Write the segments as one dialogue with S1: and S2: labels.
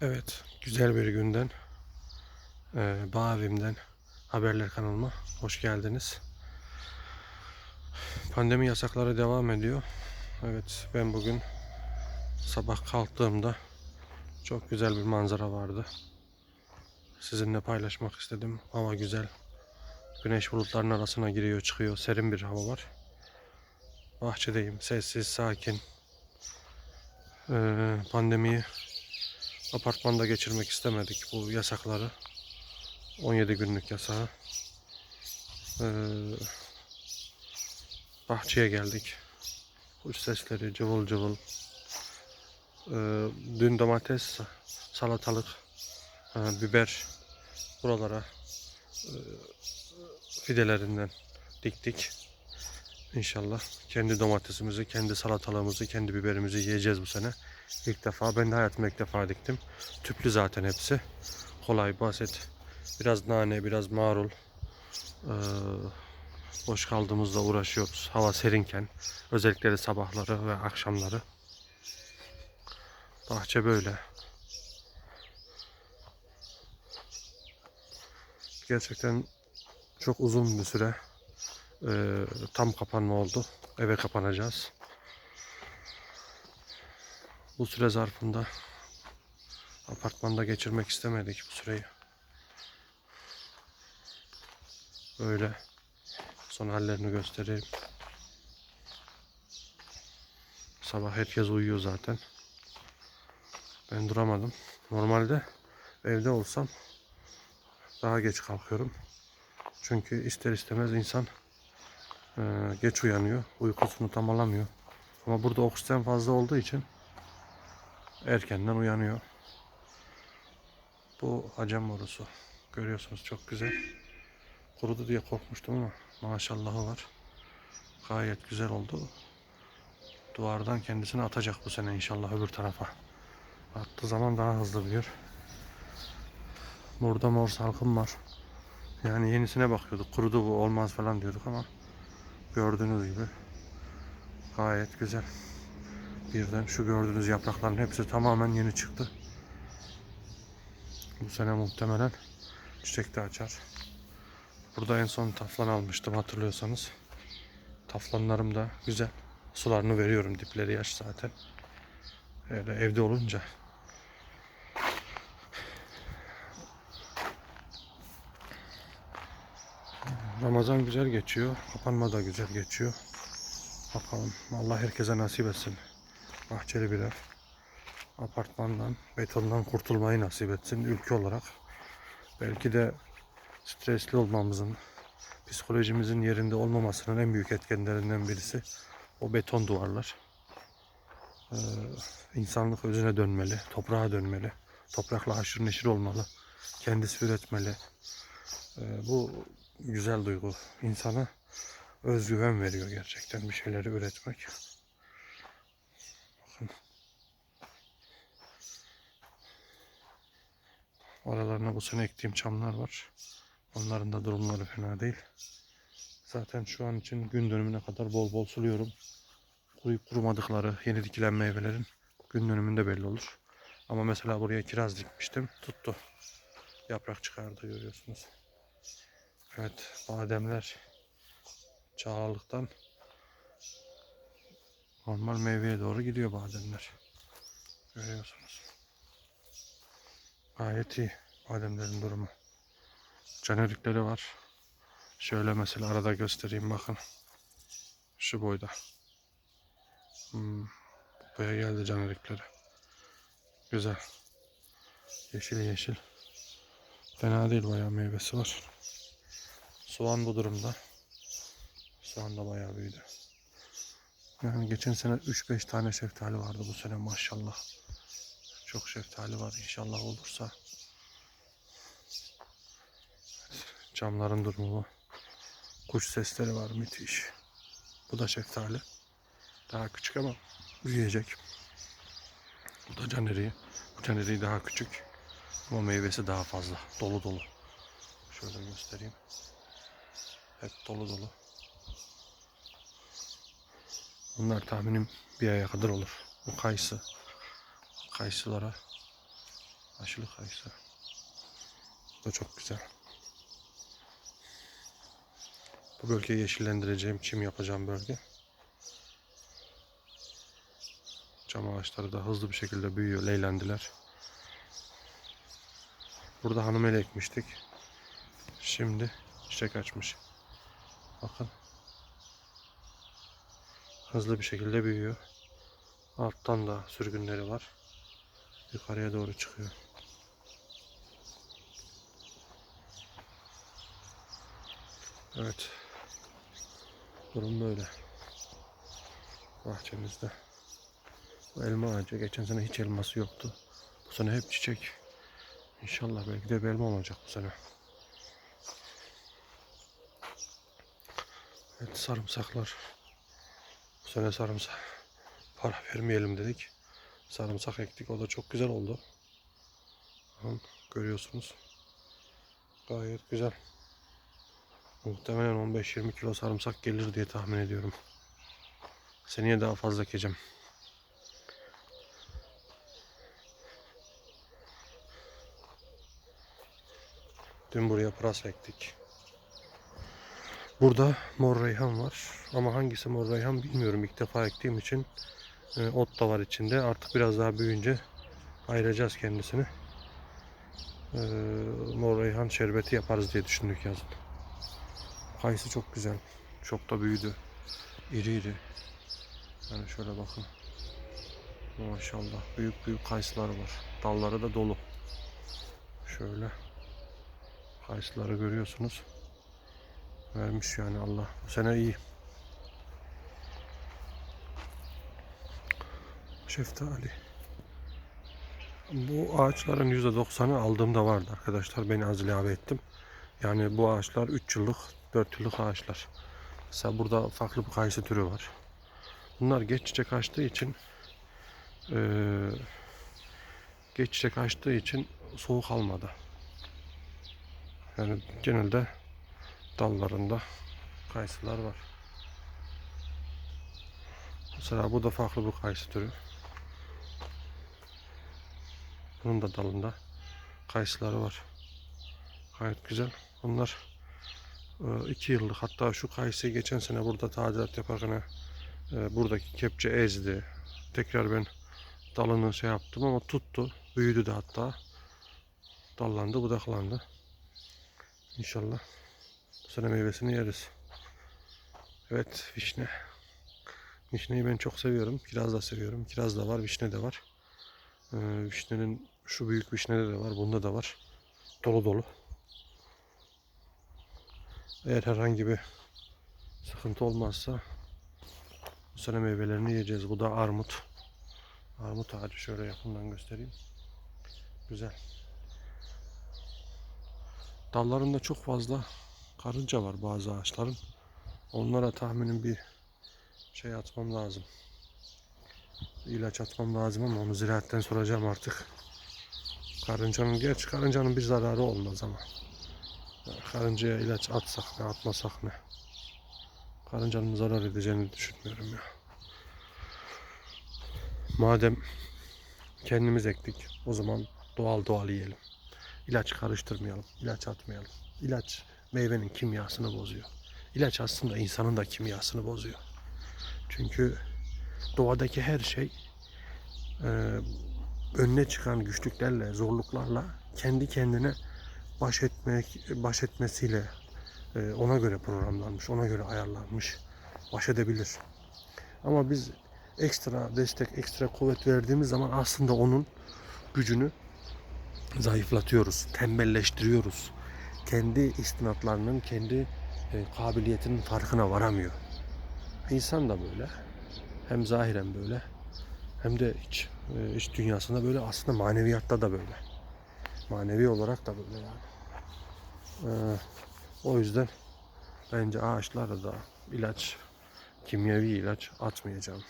S1: Evet, güzel bir günden, e, Bağ haberler kanalıma hoş geldiniz. Pandemi yasakları devam ediyor. Evet, ben bugün sabah kalktığımda çok güzel bir manzara vardı. Sizinle paylaşmak istedim. Hava güzel. Güneş bulutların arasına giriyor, çıkıyor. Serin bir hava var. Bahçedeyim, sessiz, sakin. E, pandemiyi apartmanda geçirmek istemedik bu yasakları. 17 günlük yasağı. Ee, bahçeye geldik. Kuş sesleri cıvıl cıvıl. Ee, dün domates, salatalık, e, biber buralara e, fidelerinden diktik. İnşallah kendi domatesimizi, kendi salatalığımızı, kendi biberimizi yiyeceğiz bu sene. İlk defa, ben de hayatımda ilk defa diktim. Tüplü zaten hepsi. Kolay, basit. Biraz nane, biraz marul. Ee, boş kaldığımızda uğraşıyoruz. Hava serinken. Özellikle de sabahları ve akşamları. Bahçe böyle. Gerçekten çok uzun bir süre e, tam kapanma oldu. Eve kapanacağız. Bu süre zarfında apartmanda geçirmek istemedik bu süreyi. Böyle son hallerini göstereyim. Sabah herkes uyuyor zaten. Ben duramadım. Normalde evde olsam daha geç kalkıyorum. Çünkü ister istemez insan e, geç uyanıyor. Uykusunu tam alamıyor. Ama burada oksijen fazla olduğu için erkenden uyanıyor. Bu hacem borusu. Görüyorsunuz çok güzel. Kurudu diye korkmuştum ama maşallahı var. Gayet güzel oldu. Duvardan kendisini atacak bu sene inşallah öbür tarafa. Attığı zaman daha hızlı büyür. Burada mor salkım var. Yani yenisine bakıyorduk. Kurudu bu olmaz falan diyorduk ama gördüğünüz gibi gayet güzel. Birden şu gördüğünüz yaprakların hepsi tamamen yeni çıktı. Bu sene muhtemelen çiçek de açar. Burada en son taflan almıştım hatırlıyorsanız. Taflanlarım da güzel. Sularını veriyorum dipleri yaş zaten. Öyle evde olunca. Ramazan güzel geçiyor. Kapanma da güzel geçiyor. Bakalım. Allah herkese nasip etsin. Bahçeli bir ev. Apartmandan, betondan kurtulmayı nasip etsin ülke olarak. Belki de stresli olmamızın, psikolojimizin yerinde olmamasının en büyük etkenlerinden birisi o beton duvarlar. Ee, insanlık özüne dönmeli, toprağa dönmeli, toprakla haşır neşir olmalı, kendisi üretmeli. Ee, bu güzel duygu insana özgüven veriyor gerçekten bir şeyleri üretmek. Bakın. Aralarına bu sene ektiğim çamlar var. Onların da durumları fena değil. Zaten şu an için gün dönümüne kadar bol bol suluyorum. Kuruyup kurumadıkları yeni dikilen meyvelerin gün dönümünde belli olur. Ama mesela buraya kiraz dikmiştim. Tuttu. Yaprak çıkardı görüyorsunuz. Evet bademler çağırlıktan normal meyveye doğru gidiyor bademler. Görüyorsunuz. Gayet iyi bademlerin durumu. Canerikleri var. Şöyle mesela arada göstereyim bakın. Şu boyda. Hmm. Buraya geldi canerikleri. Güzel. Yeşil yeşil. Fena değil bayağı meyvesi var. Soğan bu durumda. Soğan da bayağı büyüdü. Yani geçen sene 3-5 tane şeftali vardı bu sene maşallah. Çok şeftali var inşallah olursa. Camların durumu bu. Kuş sesleri var müthiş. Bu da şeftali. Daha küçük ama büyüyecek. Bu da caneriği. Bu caneriği daha küçük. Ama meyvesi daha fazla. Dolu dolu. Şöyle göstereyim. Hep dolu dolu. Bunlar tahminim bir aya kadar olur. Bu kayısı. Kayısılara Aşılı kayısı. Bu da çok güzel. Bu bölgeyi yeşillendireceğim, çim yapacağım bölge. Çam ağaçları da hızlı bir şekilde büyüyor, leylendiler. Burada hanım ele ekmiştik. Şimdi çiçek açmış. Bakın. Hızlı bir şekilde büyüyor. Alttan da sürgünleri var. Yukarıya doğru çıkıyor. Evet. Durum böyle. Bahçemizde. Bu elma ağacı. Geçen sene hiç elması yoktu. Bu sene hep çiçek. İnşallah belki de bir elma olacak bu sene. Evet sarımsaklar. Bu sene sarımsak para vermeyelim dedik. Sarımsak ektik. O da çok güzel oldu. Görüyorsunuz. Gayet güzel. Muhtemelen 15-20 kilo sarımsak gelir diye tahmin ediyorum. Seneye daha fazla ekeceğim. Dün buraya pırasa ektik. Burada mor reyhan var. Ama hangisi mor reyhan bilmiyorum. İlk defa ektiğim için e, ot da var içinde. Artık biraz daha büyüyünce ayıracağız kendisini. E, mor reyhan şerbeti yaparız diye düşündük yazın. Kayısı çok güzel. Çok da büyüdü. İri iri. Yani şöyle bakın. Maşallah. Büyük büyük kayısılar var. Dalları da dolu. Şöyle. Kayısıları görüyorsunuz. Vermiş yani Allah. Bu sene iyi. Şeftali. Bu ağaçların %90'ı aldığımda vardı arkadaşlar. Beni az ilave ettim. Yani bu ağaçlar 3 yıllık, 4 yıllık ağaçlar. Mesela burada farklı bir kayısı türü var. Bunlar geç çiçek açtığı için eee, geç çiçek açtığı için soğuk almadı. Yani genelde dallarında kayısılar var. Mesela bu da farklı bir kayısı türü. Bunun da dalında kayısıları var. Gayet güzel. Onlar e, iki yıllık hatta şu kayısıyı geçen sene burada tadilat yaparken e, buradaki kepçe ezdi. Tekrar ben dalını şey yaptım ama tuttu. Büyüdü de hatta. Dallandı, budaklandı. İnşallah bu sene meyvesini yeriz. Evet vişne. Vişneyi ben çok seviyorum. Kiraz da seviyorum. Kiraz da var, vişne de var. Ee, vişnenin şu büyük vişnede de var, bunda da var. Dolu dolu. Eğer herhangi bir sıkıntı olmazsa bu sene meyvelerini yiyeceğiz. Bu da armut. Armut ağacı şöyle yakından göstereyim. Güzel. Dallarında çok fazla karınca var bazı ağaçların. Onlara tahminim bir şey atmam lazım. İlaç atmam lazım ama onu ziraatten soracağım artık. Karıncanın, gerçi karıncanın bir zararı olmaz ama. Karıncaya ilaç atsak ne atmasak ne. Karıncanın zarar edeceğini düşünmüyorum ya. Madem kendimiz ektik o zaman doğal doğal yiyelim. İlaç karıştırmayalım, ilaç atmayalım. İlaç meyvenin kimyasını bozuyor. İlaç aslında insanın da kimyasını bozuyor. Çünkü doğadaki her şey e, önüne çıkan güçlüklerle, zorluklarla kendi kendine baş etmek, baş etmesiyle e, ona göre programlanmış, ona göre ayarlanmış, baş edebilir. Ama biz ekstra destek, ekstra kuvvet verdiğimiz zaman aslında onun gücünü zayıflatıyoruz, tembelleştiriyoruz. Kendi istinatlarının, kendi e, kabiliyetinin farkına varamıyor. İnsan da böyle. Hem zahiren böyle. Hem de iç, e, iç dünyasında böyle aslında maneviyatta da böyle. Manevi olarak da böyle yani. Ee, o yüzden bence ağaçlara da ilaç, kimyevi ilaç atmayacağım.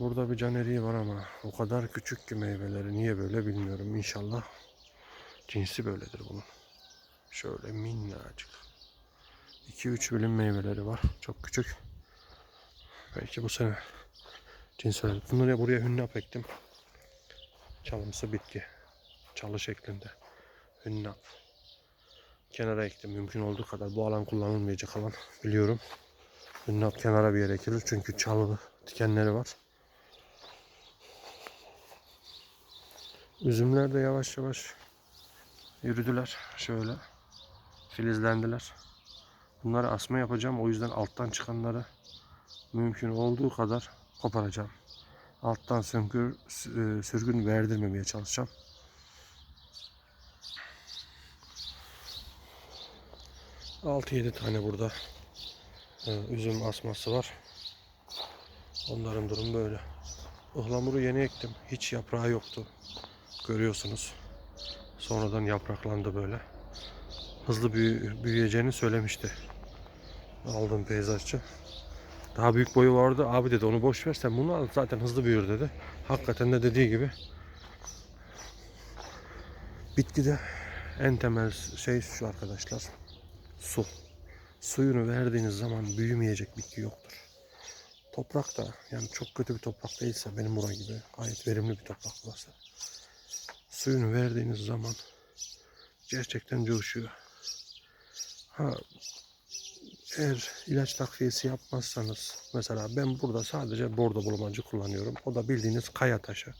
S1: Burada bir caneriği var ama o kadar küçük ki meyveleri niye böyle bilmiyorum. İnşallah cinsi böyledir bunun. Şöyle minnacık. 2-3 bilim meyveleri var. Çok küçük. Belki bu sene cins. Bunları buraya hünnap ektim. Çalımsı bitki. Çalı şeklinde. Hünnap. Kenara ektim. Mümkün olduğu kadar. Bu alan kullanılmayacak alan. Biliyorum. Hünnap kenara bir yere ekilir. Çünkü çalı dikenleri var. Üzümler de yavaş yavaş yürüdüler. Şöyle. Filizlendiler. Bunları asma yapacağım. O yüzden alttan çıkanları mümkün olduğu kadar koparacağım. Alttan sönkür, sü- e, sürgün verdirmemeye çalışacağım. Altı yedi tane burada e, üzüm asması var. Onların durumu böyle. Ihlamuru yeni ektim. Hiç yaprağı yoktu. Görüyorsunuz. Sonradan yapraklandı böyle. Hızlı büyü- büyüyeceğini söylemişti. Aldığım peyzajcı. Daha büyük boyu vardı. Abi dedi onu boş ver sen bunu al zaten hızlı büyür dedi. Hakikaten de dediği gibi. Bitkide en temel şey şu arkadaşlar. Su. Suyunu verdiğiniz zaman büyümeyecek bitki yoktur. Toprak da yani çok kötü bir toprak değilse benim bura gibi gayet verimli bir toprak burası. Suyunu verdiğiniz zaman gerçekten coşuyor. Ha eğer ilaç takviyesi yapmazsanız mesela ben burada sadece bordo bulamacı kullanıyorum. O da bildiğiniz kaya taşı.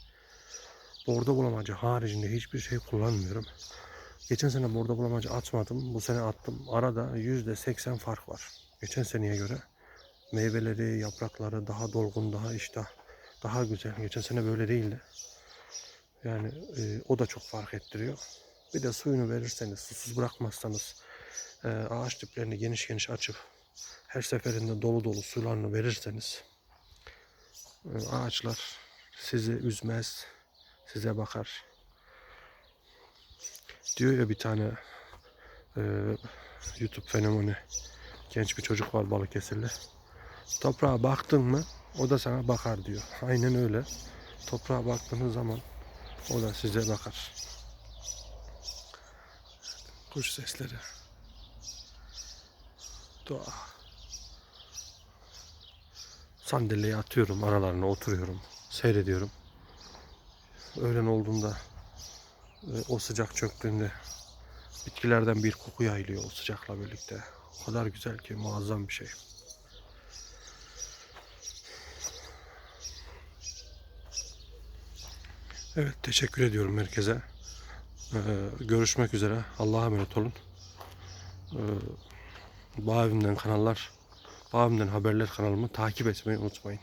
S1: Bordo bulamacı haricinde hiçbir şey kullanmıyorum. Geçen sene bordo bulamacı atmadım. Bu sene attım. Arada yüzde seksen fark var. Geçen seneye göre. Meyveleri, yaprakları daha dolgun, daha iştah, daha güzel. Geçen sene böyle değildi. Yani e, o da çok fark ettiriyor. Bir de suyunu verirseniz, susuz bırakmazsanız, e, ağaç diplerini geniş geniş açıp her seferinde dolu dolu sularını verirseniz e, ağaçlar sizi üzmez, size bakar. Diyor ya bir tane e, YouTube fenomeni genç bir çocuk var Balıkesirli. Toprağa baktın mı o da sana bakar diyor. Aynen öyle. Toprağa baktığınız zaman o da size bakar. Kuş sesleri. Doğa. Sandalyeye atıyorum aralarına oturuyorum. Seyrediyorum. Öğlen olduğunda e, o sıcak çöktüğünde bitkilerden bir koku yayılıyor o sıcakla birlikte. O kadar güzel ki muazzam bir şey. Evet teşekkür ediyorum herkese. Ee, görüşmek üzere. Allah'a emanet olun. Ee, Bağ Evi'nden kanallar, Bağ Evi'nden haberler kanalımı takip etmeyi unutmayın.